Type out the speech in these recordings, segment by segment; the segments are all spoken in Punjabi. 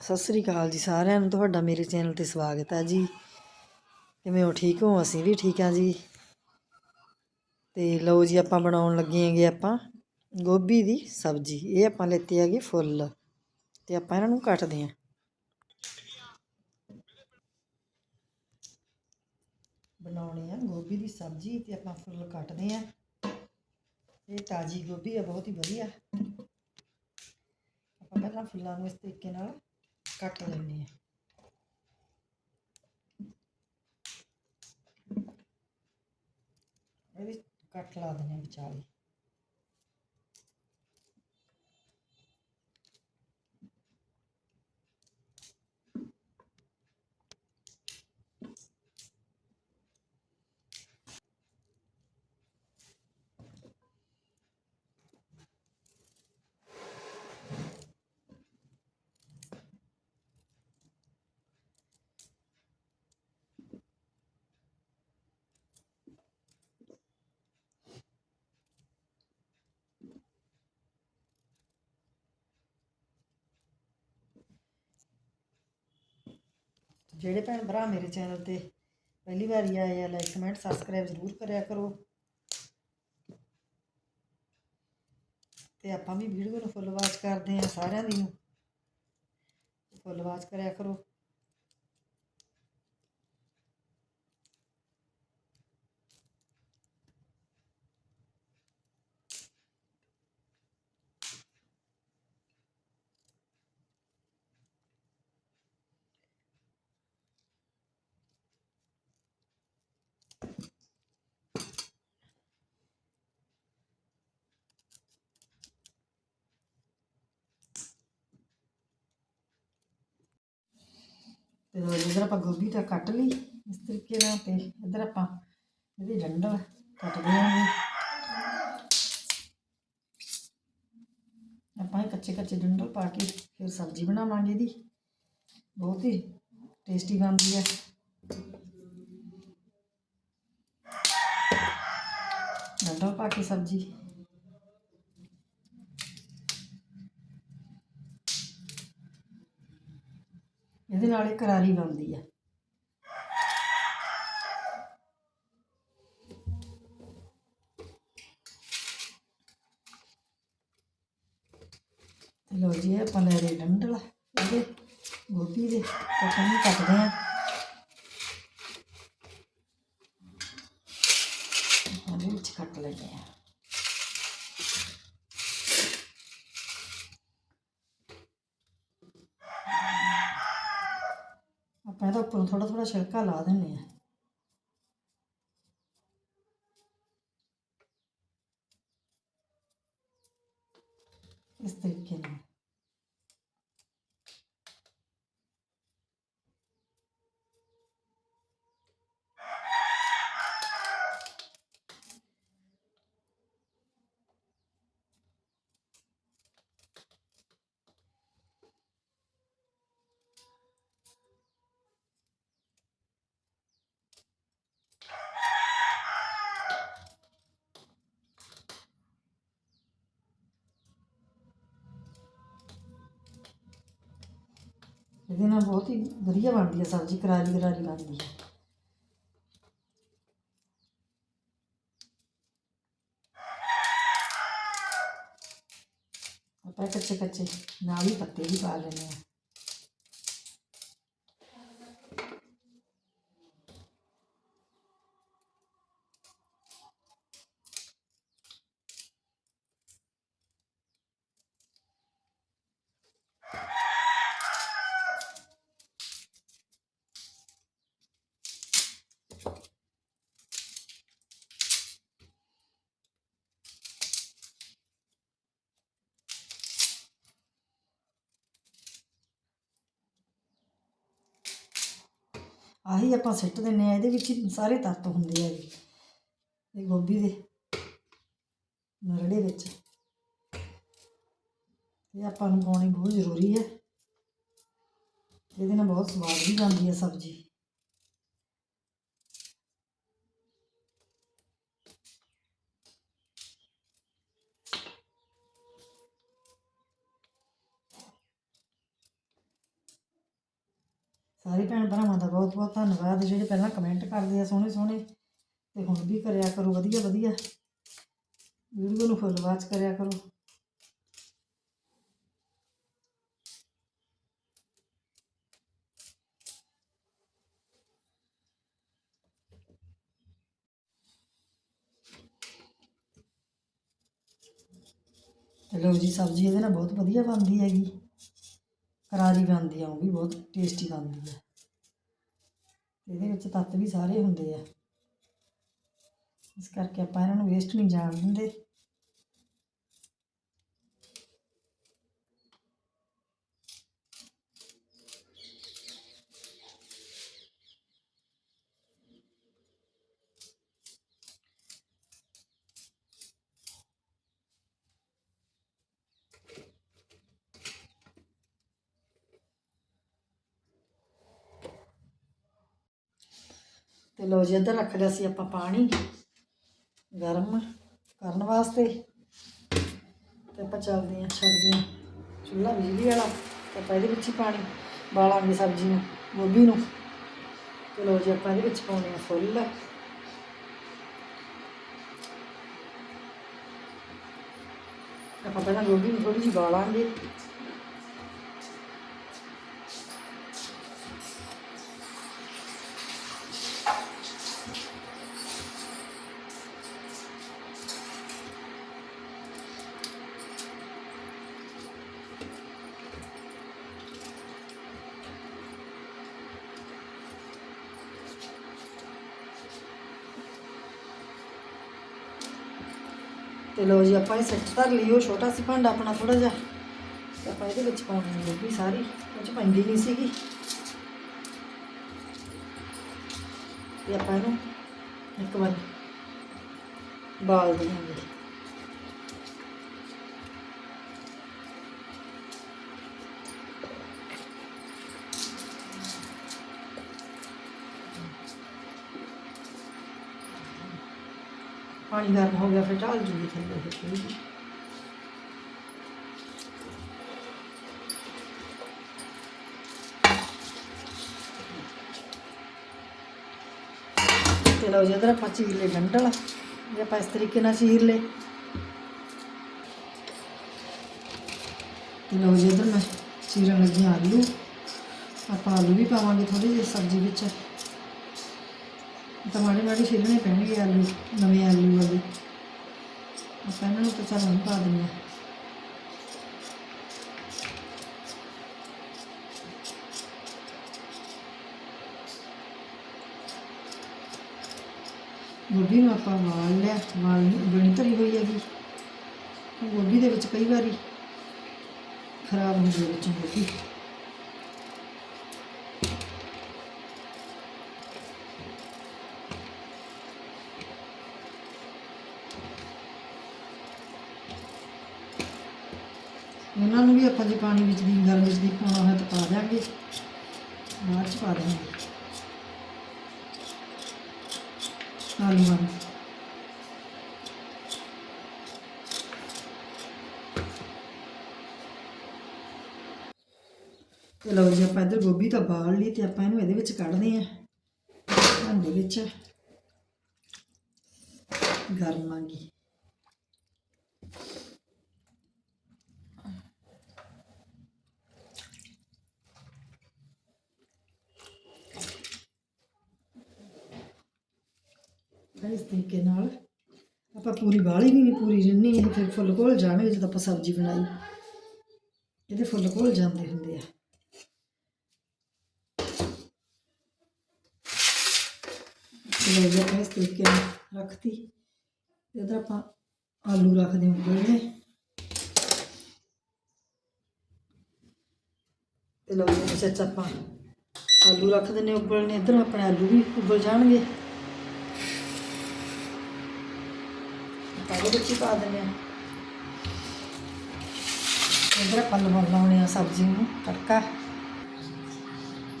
ਸਤਿ ਸ੍ਰੀ ਅਕਾਲ ਜੀ ਸਾਰਿਆਂ ਨੂੰ, ਤੁਹਾਡਾ ਮੇਰੇ ਚੈਨਲ ਤੇ ਸਵਾਗਤ ਹੈ ਜੀ। ਕਿਵੇਂ ਹੋ? ਠੀਕ ਹੋ? ਅਸੀਂ ਵੀ ਠੀਕ ਹਾਂ ਜੀ। ਤੇ ਲਓ ਜੀ, ਆਪਾਂ ਬਣਾਉਣ ਲੱਗੇ ਹੈਗੇ ਆਪਾਂ ਗੋਭੀ ਦੀ ਸਬਜ਼ੀ। ਇਹ ਆਪਾਂ ਲੈਤੇ ਹੈਗੇ ਫੁੱਲ ਤੇ ਆਪਾਂ ਇਹਨਾਂ ਨੂੰ ਕੱਟਦੇ ਹਾਂ। ਬਣਾਉਣੀ ਆ ਗੋਭੀ ਦੀ ਸਬਜ਼ੀ ਤੇ ਆਪਾਂ ਫੁੱਲ ਕੱਟਦੇ ਆ ਇਹ ਤਾਜੀ ਗੋਭੀ ਆ, ਬਹੁਤ ਹੀ ਵਧੀਆ। ਆਪਾਂ ਪਹਿਲਾਂ ਫੁੱਲਾਂ ਨੂੰ ਇਸ ਤਰੀਕੇ ਨਾਲ ਕੱਟ ਲੈਂਦੇ ਆ ਇਹਦੇ ਕੱਟ ਲਾ ਦਿੰਦੇ ਆ ਵਿਚਾਲੇ ਜਿਹੜੇ ਭੈਣ ਭਰਾ ਮੇਰੇ ਚੈਨਲ ਤੇ ਪਹਿਲੀ ਵਾਰੀ ਆਏ ਆ ਲਾਈਕ ਕਮੈਂਟ ਸਬਸਕ੍ਰਾਈਬ ਜ਼ਰੂਰ ਕਰਿਆ ਕਰੋ। ਤੇ ਆਪਾਂ ਵੀ ਵੀਡੀਓ ਨੂੰ ਫੁੱਲ ਵਾਚ ਕਰਦੇ ਆ ਸਾਰਿਆਂ ਦੀ ਨੂੰ। ਫੁੱਲ ਵਾਚ ਕਰਿਆ ਕਰੋ। ਤੇ ਲਓ ਜੀ, ਆਪਾਂ ਗੋਭੀ ਤਾਂ ਕੱਟ ਲਈ ਇਸ ਤਰੀਕੇ ਨਾਲ ਤੇ ਇੱਧਰ ਆਪਾਂ ਇਹਦੀ ਡੰਡਲ ਕੱਟਦੇ ਆਂਗੇ ਆਪਾਂ ਇਹ ਕੱਚੇ ਕੱਚੇ ਡੰਡਲ ਪਾ ਕੇ ਫਿਰ ਸਬਜ਼ੀ ਬਣਾਵਾਂਗੇ ਇਹਦੀ। ਬਹੁਤ ਹੀ ਟੇਸਟੀ ਬਣਦੀ ਹੈ। ਡੰਡਲ ਪਾ ਕੇ ਸਬਜ਼ੀ। ਇਹਦੇ ਨਾਲ ਇਹ ਕਰਾਰੀ ਬਣਦੀ ਆ ਤੇ ਲਓ ਜੀ ਇਹ ਆਪਾਂ ਲੈ ਲਏ ਡੰਡਲ ਇਹਦੇ ਗੋਭੀ ਦੇ ਕੱਟਣ ਨੂੰ ਕੱਟਦੇ ਆ ਇਹਦੇ ਵਿੱਚ ਕੱਟ ਲੈਂਦੇ ਆ ਆਪਾਂ ਇਹਦਾ ਉੱਪਰੋਂ ਥੋੜਾ ਥੋੜਾ ਛਿਲਕਾ ਲਾ ਦਿੰਨੇ ਆ ਇਸ ਤਰੀਕੇ ਨਾਲ ਇਹਦੇ ਨਾਲ ਬਹੁਤ ਹੀ ਵਧੀਆ ਬਣਦੀ ਹੈ ਸਬਜ਼ੀ ਕਰਾਰੀ ਕਰਾਰੀ ਬਣਦੀ ਹੈ ਆਪਾਂ ਇਹ ਕੱਚੇ ਕੱਚੇ ਨਾਲ ਹੀ ਪੱਤੇ ਵੀ ਪਾ ਲੈਣੇ ਆ ਆਹੀ ਆਪਾਂ ਸਿੱਟ ਦਿੰਨੇ ਆ ਇਹਦੇ ਵਿੱਚ ਹੀ ਸਾਰੇ ਤੱਤ ਹੁੰਦੇ ਆ ਜੀ। ਇਹ ਗੋਭੀ ਦੇ ਨਰੜੇ ਵਿੱਚ। ਇਹ ਆਪਾਂ ਨੂੰ ਪਾਉਣੀ ਬਹੁਤ ਜ਼ਰੂਰੀ ਹੈ। ਇਹਦੇ ਨਾਲ ਬਹੁਤ ਸਵਾਦ ਵੀ ਬਣਦੀ ਹੈ ਸਬਜ਼ੀ ਸਾਰੇ ਭੈਣ ਭਰਾਵਾਂ ਦਾ ਬਹੁਤ ਬਹੁਤ ਧੰਨਵਾਦ, ਜਿਹੜੇ ਪਹਿਲਾਂ ਕਮੈਂਟ ਕਰਦੇ ਆ ਸੋਹਣੇ ਸੋਹਣੇ, ਤੇ ਹੁਣ ਵੀ ਕਰਿਆ ਕਰੋ, ਵਧੀਆ ਵਧੀਆ। ਵੀਡੀਓ ਨੂੰ ਫੁੱਲ ਵਾਚ ਕਰਿਆ ਕਰੋ। ਤੇ ਜੀ, ਸਬਜ਼ੀ ਇਹਦੇ ਨਾਲ ਬਹੁਤ ਵਧੀਆ ਬਣਦੀ ਹੈਗੀ। ਕਰਾਰੀ ਬਣਦੀ ਆ, ਉਹ ਵੀ ਬਹੁਤ ਟੇਸਟੀ ਬਣਦੀ ਹੈ ਇਹਦੇ ਵਿੱਚ ਤੱਤ ਵੀ ਸਾਰੇ ਹੁੰਦੇ ਆ। ਇਸ ਕਰਕੇ ਆਪਾਂ ਇਹਨਾਂ ਨੂੰ ਵੇਸਟ ਨਹੀਂ ਜਾਣ ਦਿੰਦੇ। ਲੋ ਲਓ ਜੀ, ਇੱਧਰ ਰੱਖ ਲਿਆ ਸੀ ਆਪਾਂ ਪਾਣੀ ਗਰਮ ਕਰਨ ਵਾਸਤੇ। ਤੇ ਆਪਾਂ ਚੱਲਦੇ ਹਾਂ, ਛੱਡਦੇ ਹਾਂ। ਚੁੱਲ੍ਹਾ ਬਿਜਲੀ ਵਾਲਾ ਤੇ ਆਪਾਂ ਇਹਦੇ ਵਿੱਚ ਹੀ ਪਾਣੀ ਬਾਲਾਂਗੇ ਸਬਜ਼ੀ ਨੂੰ, ਗੋਭੀ ਨੂੰ। ਤੇ ਲਓ ਜੀ, ਆਪਾਂ ਇਹਦੇ ਵਿੱਚ ਪਾਉਣੇ ਆ ਫੁੱਲ। ਆਪਾਂ ਪਹਿਲਾਂ ਗੋਭੀ ਨੂੰ ਥੋੜੀ ਜਿਹੀ ਬਾਲਾਂਗੇ। ਤੇ ਲਓ ਜੀ ਆਪਾਂ ਇਹ ਸੈੱਟ ਧਰ ਲਈ ਛੋਟਾ ਸੀ ਭਾਂਡਾ ਆਪਣਾ ਥੋੜਾ ਜਿਹਾ। ਤੇ ਆਪਾਂ ਇਹਦੇ ਵਿੱਚ ਪਾਉਣੀ ਹੈ ਗੋਭੀ ਸਾਰੀ, ਉਹ ਚ ਪੈਂਦੀ ਨਹੀਂ ਸੀਗੀ। ਤੇ ਆਪਾਂ ਇਹਨੂੰ ਇੱਕ ਵਾਰ ਬਾਲ ਦੇਵਾਂਗੇ ਪਾਣੀ ਗਰਮ ਹੋ ਗਿਆ, ਫਿਰ ਢਾਲ ਜੂਗੀ ਥੱਲੇ, ਫਿਰ ਤੇ ਲਓ ਜੀ, ਇੱਧਰ ਆਪਾਂ ਚੀਰ ਲਏ ਡੰਡਲ ਇਹ ਆਪਾਂ ਇਸ ਤਰੀਕੇ ਨਾਲ ਚੀਰ ਲਏ। ਤੇ ਲਓ ਜੀ, ਇੱਧਰ ਮੈਂ ਚੀਰਨ ਲੱਗੀ ਹਾਂ ਆਲੂ। ਆਪਾਂ ਆਲੂ ਵੀ ਪਾਵਾਂਗੇ ਥੋੜੀ ਜਿਹੀ ਸਬਜ਼ੀ ਵਿੱਚ। ਤਾਂ ਮਾੜੇ ਮਾੜੇ ਛਿੱਲਣੇ ਪੈਣਗੇ ਆਲੂ, ਨਵੇਂ ਆਲੂ ਵਾਲੇ। ਆਪਾਂ ਇਹਨਾਂ ਨੂੰ ਤਾਂ ਚੱਲ ਪਾ ਦਿੰਦੇ ਹਾਂ। ਗੋਭੀ ਨੂੰ ਆਪਾਂ ਵਾਲ ਲਿਆ, ਵਾਲ ਬਣੀ ਧਰੀ ਹੋਈ ਹੈਗੀ। ਗੋਭੀ ਦੇ ਵਿੱਚ ਕਈ ਵਾਰੀ ਖਰਾਬ ਹੁੰਦੀ ਹੈ ਵਿੱਚੋਂ ਗੋਭੀ। ਆਪਾਂ ਜੇ ਪਾਣੀ ਵਿੱਚ ਦੀ ਗਰਮ ਵਿੱਚ ਦੀ ਪਾਉਣਾ ਹੋਇਆ ਤਾਂ ਪਾ ਦਾਂਗੇ ਬਾਅਦ ਚ ਪਾ ਦਿਆਂਗੇ। ਆਲੂ ਨੂੰ ਤੇ ਲਓ ਜੀ, ਆਪਾਂ ਇੱਧਰ ਗੋਭੀ ਤਾਂ ਬਾਲ ਲਈ ਤੇ ਆਪਾਂ ਇਹਨੂੰ ਇਹਦੇ ਵਿੱਚ ਕੱਢਦੇ ਆਂ ਭਾਂਡੇ ਵਿੱਚ। ਗਰਮਾਂਗੀ ਇਸ ਤਰੀਕੇ ਨਾਲ ਆਪਾਂ ਪੂਰੀ ਬਾਲੀ ਵੀ ਨਹੀਂ ਪੂਰੀ ਰਿੰਨੀ ਇਹ ਫਿਰ ਫੁੱਲ ਘੋਲ ਜਾਣਗੇ ਜਦੋਂ ਆਪਾਂ ਸਬਜ਼ੀ ਬਣਾਈ। ਇਹਦੇ ਫੁੱਲ ਕੋਲ ਜਾਂਦੇ ਹੁੰਦੇ ਆ। ਚਲੋ ਜੀ ਇਸ ਤਰੀਕੇ ਨਾਲ ਰੱਖਤੀ। ਤੇ ਇਧਰ ਆਪਾਂ ਆਲੂ ਰੱਖਦੇ ਹਾਂ ਉਬਲਣੇ। ਤੇ ਲਓ ਜੀ ਸੱਚ ਆਪਾਂ ਆਲੂ ਰੱਖ ਦਿੰਨੇ ਉਬਲਣੇ। ਇਧਰ ਆਪਣੇ ਆਲੂ ਵੀ ਉਬਲ ਜਾਣਗੇ। ਪਾਲੇ ਵਿੱਚ ਹੀ ਪਾ ਦਿੰਦੇ ਆ। ਇਧਰ ਆਪਾਂ ਲਵਾਉਣ ਲਾਉਣੇ ਆ ਸਬਜ਼ੀ ਨੂੰ ਤੜਕਾ।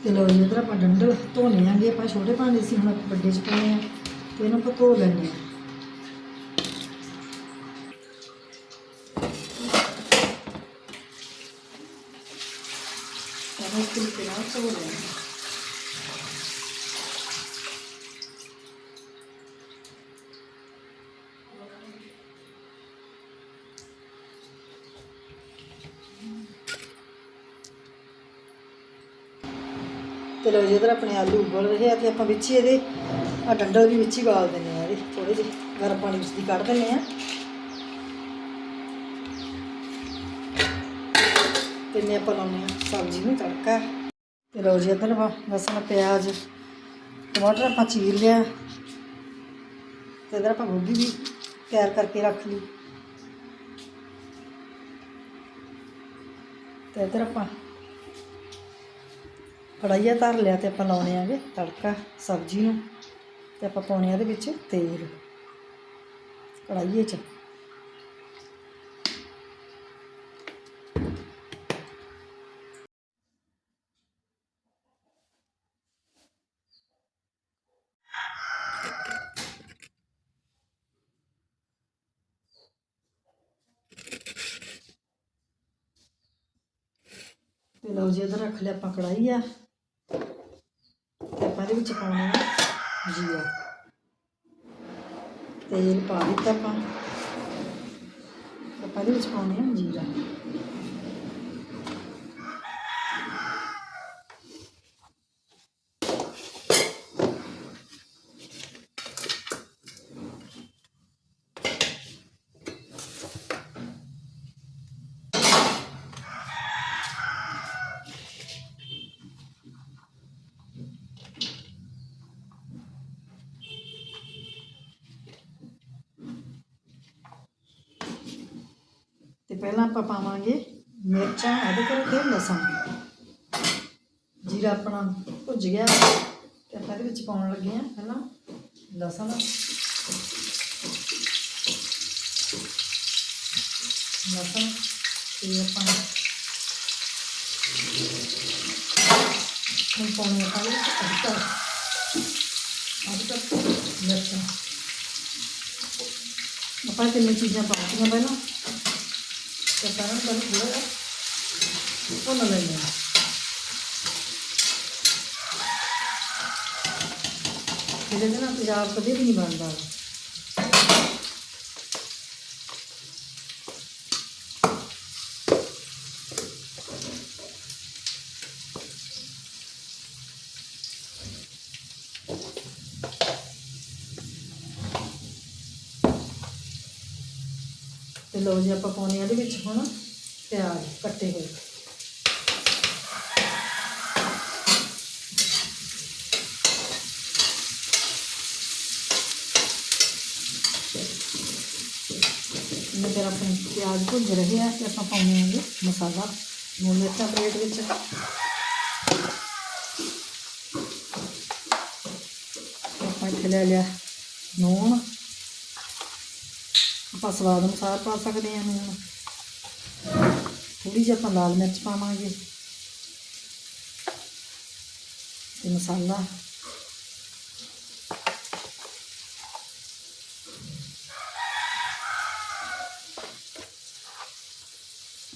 ਤੇ ਲੋ ਜੀ, ਇਧਰ ਆਪਾਂ ਡੰਡਲ ਧੋਣੇ ਆਂਗੇ, ਆਪਾਂ ਛੋਟੇ ਭਾਂਡੇ ਸੀ, ਹੁਣ ਆਪਾਂ ਵੱਡੇ ਚ ਪਾਉਣੇ ਆ, ਤੇ ਇਹਨੂੰ ਆਪਾਂ ਧੋ ਲੈਣੇ ਆ। ਇਹਨੂੰ ਇਸ ਤਰੀਕੇ ਨਾਲ ਤੇ ਲਓ ਜੀ, ਇੱਧਰ ਆਪਣੇ ਆਲੂ ਉਬਲ ਰਹੇ ਆ ਤੇ ਆਪਾਂ ਵਿੱਚ ਹੀ ਇਹਦੇ ਆ ਡੰਡਲ ਵੀ ਵਿੱਚ ਹੀ ਗਾਲ ਦਿੰਦੇ ਆ ਇਹਦੇ ਥੋੜੇ ਜਿਹੇ, ਗਰਮ ਪਾਣੀ ਵਿੱਚ ਦੀ ਕੱਢ ਦਿੰਦੇ ਆ। ਤੇ ਨੇ ਆਪਾਂ ਲਾਉਂਦੇ ਆ ਸਬਜ਼ੀ ਨੂੰ ਤੜਕਾ। ਤੇ ਲਓ ਜੀ, ਇੱਧਰ ਵਾ ਲਸਣ, ਪਿਆਜ਼, ਟਮਾਟਰ ਆਪਾਂ ਚੀਰ ਲਿਆ। ਤੇ ਇੱਧਰ ਆਪਾਂ ਗੋਭੀ ਵੀ ਤਿਆਰ ਕਰਕੇ ਰੱਖ ਲਈ। ਤੇ ਇੱਧਰ ਆਪਾਂ ਕੜਾਈਆ ਧਰ ਲਿਆ ਤੇ ਆਪਾਂ ਲਾਉਣੇ ਆਗੇ ਤੜਕਾ, ਸਬਜ਼ੀ ਨੂੰ ਤੇ ਆਪਾਂ ਪਾਉਣੇ ਆ ਇਹਦੇ ਵਿੱਚ ਤੇਲ। ਕੜਾਈਏ 'ਚ। ਤੇ ਲਓ ਜੀ ਇੱਧਰ ਰੱਖ ਲਿਆ ਆਪਾਂ ਕੜਾਈ ਆ ਵਿੱਚ ਪਾਉਣਾ ਹੈ ਜੀਰਾ ਤੇਲ ਪਾ ਦਿੱਤਾ ਆਪਾਂ। ਆਪਾਂ ਇਹਦੇ ਵਿੱਚ ਪਾਉਣੇ ਆ ਜੀਰਾ। ਪਹਿਲਾਂ ਆਪਾਂ ਪਾਵਾਂਗੇ ਮਿਰਚਾਂ ਅਦਰਕ ਤੇ ਲਸਣ। ਜੀਰਾ ਆਪਣਾ ਭੁੱਜ ਗਿਆ ਤੇ ਆਪਾਂ ਇਹਦੇ ਵਿੱਚ ਪਾਉਣ ਲੱਗੇ ਆ ਪਹਿਲਾਂ ਲਸਣ। ਲਸਣ ਤੇ ਆਪਾਂ ਹੁਣ ਪਾਉਣੇ ਆਪਾਂ ਇਹਦੇ ਵਿੱਚ ਅਦਰਕ। ਅਦਰਕ, ਮਿਰਚਾਂ। ਆਪਾਂ ਇਹ ਤਿੰਨ ਚੀਜ਼ਾਂ ਪਾਉਂਦੀਆਂ ਪਹਿਲਾਂ? ਤੇ ਸਾਰਾ ਨੂੰ ਥੋੜਾ ਜਿਹਾ ਭੁੰਨ ਲੈਂਦੇ ਹਾਂ। ਇਹਦੇ ਨਾਲ ਪੰਜਾਬ ਕਦੇ ਵੀ ਨਹੀਂ ਬਣਦਾ। ਤੇ ਲਓ ਜੀ ਆਪਾਂ ਪਾਉਣੇ ਆ ਇਹਦੇ ਵਿੱਚ ਹੁਣ ਪਿਆਜ਼ ਕੱਟੇ ਹੋਏ। ਇਹ ਫਿਰ ਆਪਣੇ ਪਿਆਜ਼ ਭੁੰਜ ਰਹੇ ਆ ਤੇ ਆਪਾਂ ਪਾਉਣੇ ਆਂਗੇ ਮਸਾਲਾ ਨੂਨ ਮਿਰਚਾਂ ਪਲੇਟ ਵਿੱਚ। ਆਪਾਂ ਇੱਥੇ ਲੈ ਲਿਆ ਨੂਣ। ਆਪਾਂ ਸਵਾਦ ਅਨੁਸਾਰ ਪਾ ਸਕਦੇ ਹਾਂ ਨੂਣ ਥੋੜੀ ਜਿਹੀ ਆਪਾਂ ਲਾਲ ਮਿਰਚ ਪਾਵਾਂਗੇ। ਤੇ ਮਸਾਲਾ।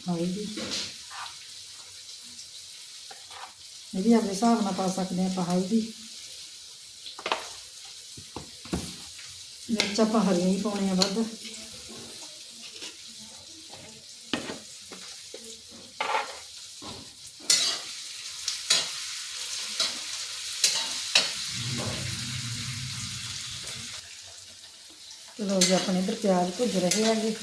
ਹਲਦੀ ਇਹ ਵੀ ਆਪਣੇ ਹਿਸਾਬ ਨਾਲ ਪਾ ਸਕਦੇ ਹਾਂ ਆਪਾਂ ਹਲਦੀ ਮਿਰਚ ਆਪਾਂ ਹਰੀਆਂ ਹੀ ਪਾਉਣੇ ਆ ਵੱਧ। ਲੋ ਜੀ, ਆਪਣੇ ਇੱਧਰ ਪਿਆਜ਼ ਭੁੱਜ ਰਹੇ ਹੈਗੇ।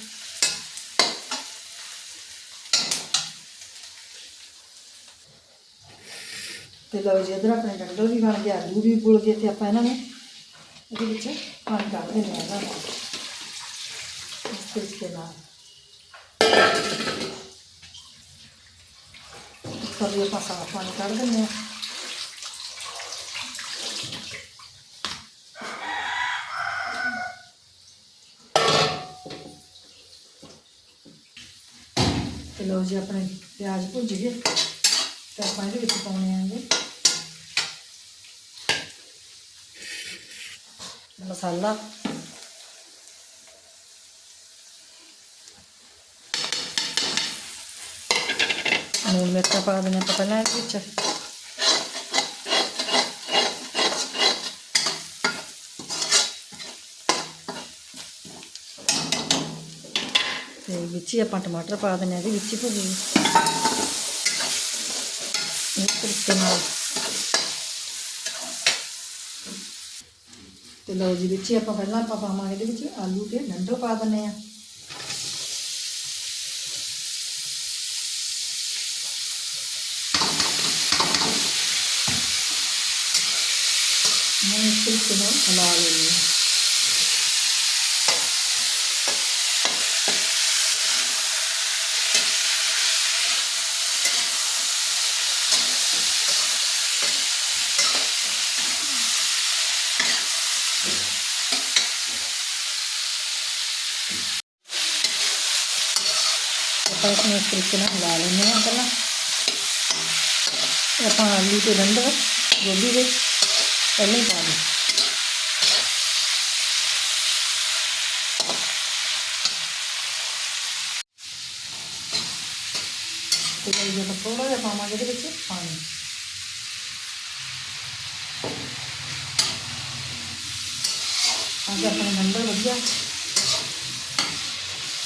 ਤੇ ਲਓ ਜੀ, ਇੱਧਰ ਆਪਣੇ ਡੰਡਲ ਵੀ ਬਣ ਗਿਆ ਆਲੂ ਵੀ ਬੁਲ ਗਏ ਤੇ ਆਪਾਂ ਇਹਨਾਂ ਨੂੰ ਇਹਦੇ ਵਿੱਚ ਪਾਣੀ ਕੱਢ ਦਿੰਦੇ ਹਾਂ ਇਹਨਾਂ ਨੂੰ। ਇਸ ਤਰੀਕੇ ਨਾਲ। ਸਭ ਇਹ ਪਾਸਾ ਪਾਣੀ ਕੱਢ ਦਿੰਦੇ ਹਾਂ। ਲਓ ਜੀ ਆਪਣੇ ਪਿਆਜ਼ ਭੁੱਜ ਗਏ ਤੇ ਆਪਾਂ ਇਹਦੇ ਵਿੱਚ ਪਾਉਣੇ ਆਂਗੇ ਮਸਾਲਾ। ਨੂਨ ਮਿਰਚਾਂ ਪਾ ਦੇਣਾ ਆਪਾਂ ਪਹਿਲਾਂ ਇਹਦੇ ਵਿੱਚ। మిర్చి చెప్పంట మటర్ పాదనేది విచ్చిపోయి తిన్నావు ਤੇ ਲਓ ਜੀ ਵਿੱਚ ਆਪਾਂ ਪਹਿਲਾਂ ਆਪਾਂ ਪਾਵਾਂਗੇ ਇਹਦੇ ਵਿੱਚ ਆਲੂ ਤੇ ਡੰਡੋ ਪਾ ਦਿੰਨੇ ਆ ਮੈਂ ਇਸ ਤਰੀਕੇ ਨਾਲ ਹਲਾ ਲੈਣੀ ਆਪਾਂ ਇਸ ਨੂੰ ਇਸ ਤਰੀਕੇ ਨਾਲ ਹਿਲਾ ਲੈਂਦੇ ਹਾਂ ਪਹਿਲਾਂ। ਆਪਾਂ ਆਲੂ ਤੇ ਗੰਢਾ ਗੋਭੀ ਦੇ, ਪਹਿਲਾਂ ਹੀ ਪਾ ਲਈ ਤੇ ਫਿਰ ਥੋੜਾ ਜਿਹਾ ਪਾਵਾਂਗੇ ਇਹਦੇ ਵਿੱਚ ਪਾਣੀ। ਅੱਜ ਆਪਣੇ ਗੰਢਾ ਵਧੀਆ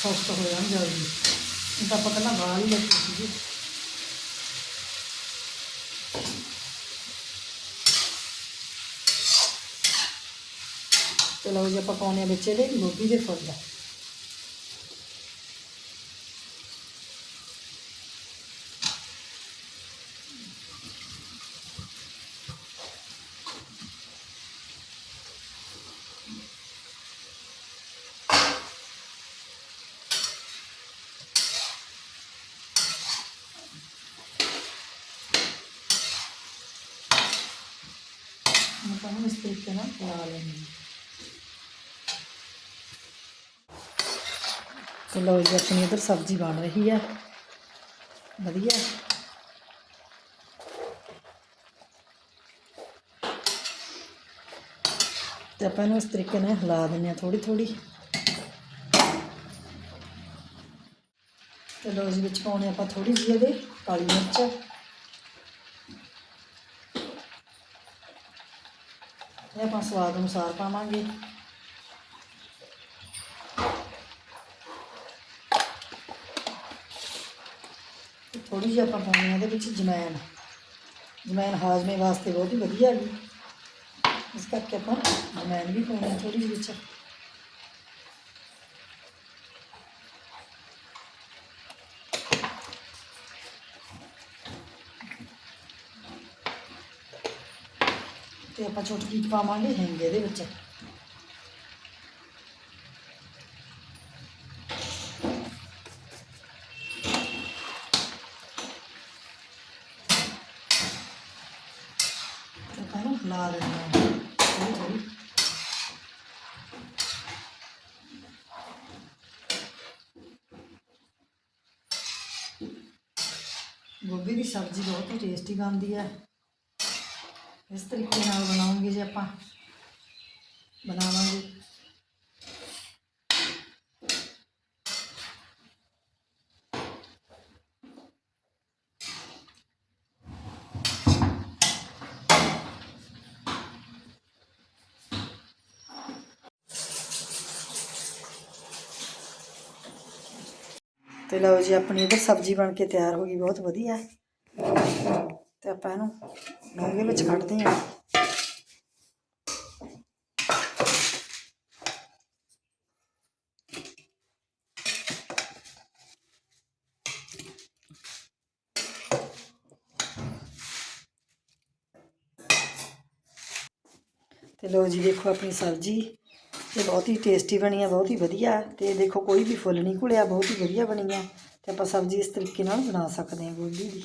ਸੌਫਟ ਹੋ ਜਾਣ ਜਲਦੀ। ਇਹ ਤਾਂ ਆਪਾਂ ਪਹਿਲਾਂ ਗਾਲ ਹੀ ਲੱਗੀ ਸੀਗੀ। ਚਲੋ ਜੀ, ਆਪਾਂ ਪਾਉਣੇ ਆ ਵਿੱਚ ਇਹਦੇ ਗੋਭੀ ਦੇ ਫੁੱਲ ਆਪਾਂ ਨੂੰ ਇਸ ਤਰੀਕੇ ਲੈਣੀ ਤੇ ਲਓ ਜੀ, ਆਪਣੀ ਇਧਰ ਸਬਜ਼ੀ ਬਣ ਰਹੀ ਹੈ ਵਧੀਆ। ਤੇ ਆਪਾਂ ਇਹਨੂੰ ਇਸ ਤਰੀਕੇ ਨਾਲ ਹਿਲਾ ਦਿੰਦੇ ਹਾਂ ਥੋੜੀ ਥੋੜੀ ਤੇ ਲਓ ਜੀ, ਵਿੱਚ ਪਾਉਣੇ ਆਪਾਂ ਥੋੜੀ ਜਿਹੀ ਇਹਦੇ ਕਾਲੀ ਮਿਰਚ। ਇਹ ਆਪਾਂ ਸਵਾਦ ਅਨੁਸਾਰ ਪਾਵਾਂਗੇ। ਥੋੜੀ ਜਿਹੀ ਆਪਾਂ ਪਾਉਣੀ ਆ ਇਹਦੇ ਵਿੱਚ ਜਮੈਨ। ਜਮੈਨ ਹਾਜ਼ਮੇ ਵਾਸਤੇ ਬਹੁਤ ਹੀ ਵਧੀਆ ਹੈਗੀ ਇਸ ਕਰਕੇ ਆਪਾਂ ਜਮੈਨ ਵੀ ਪਾਉਣੀ ਆ ਥੋੜੀ ਜਿਹੀ ਵਿੱਚ। ਤੇ ਆਪਾਂ ਚੁਟਕੀ ਕੁ ਪਾਵਾਂਗੇ ਹਿੰਗ ਇਹਦੇ ਵਿੱਚ। ਤੇ ਆਪਾਂ ਹਿਲਾ ਦਿੰਦੇ ਹਾਂ। ਥੋੜੀ ਥੋੜੀ ਗੋਭੀ ਦੀ ਸਬਜ਼ੀ ਬਹੁਤ ਹੀ ਟੇਸਟੀ ਬਣਦੀ ਹੈ। ਇਸ ਤਰੀਕੇ ਨਾਲ ਬਣਾਉਂਗੇ ਜੇ ਆਪਾਂ। ਬਣਾਵਾਂਗੇ। ਤੇ ਲਓ ਜੀ, ਆਪਣੀ ਇਧਰ ਸਬਜ਼ੀ ਬਣ ਕੇ ਤਿਆਰ ਹੋ ਗਈ, ਬਹੁਤ ਵਧੀਆ। ਤੇ ਆਪਾਂ ਇਹਨੂੰ ਡੋਂਗੇ ਵਿੱਚ ਕੱਢਦੇ ਹਾਂ। ਤੇ ਲਓ ਜੀ, ਦੇਖੋ ਆਪਣੀ ਸਬਜ਼ੀ। ਤੇ ਬਹੁਤ ਹੀ ਟੇਸਟੀ ਬਣੀ ਆ, ਬਹੁਤ ਹੀ ਵਧੀਆ। ਤੇ ਦੇਖੋ, ਕੋਈ ਵੀ ਫੁੱਲ ਨਹੀਂ ਘੁਲਿਆ, ਬਹੁਤ ਹੀ ਵਧੀਆ ਬਣੀ ਆ। ਤੇ ਆਪਾਂ ਸਬਜ਼ੀ ਇਸ ਤਰੀਕੇ ਨਾਲ ਬਣਾ ਸਕਦੇ ਹਾਂ ਗੋਭੀ ਦੀ।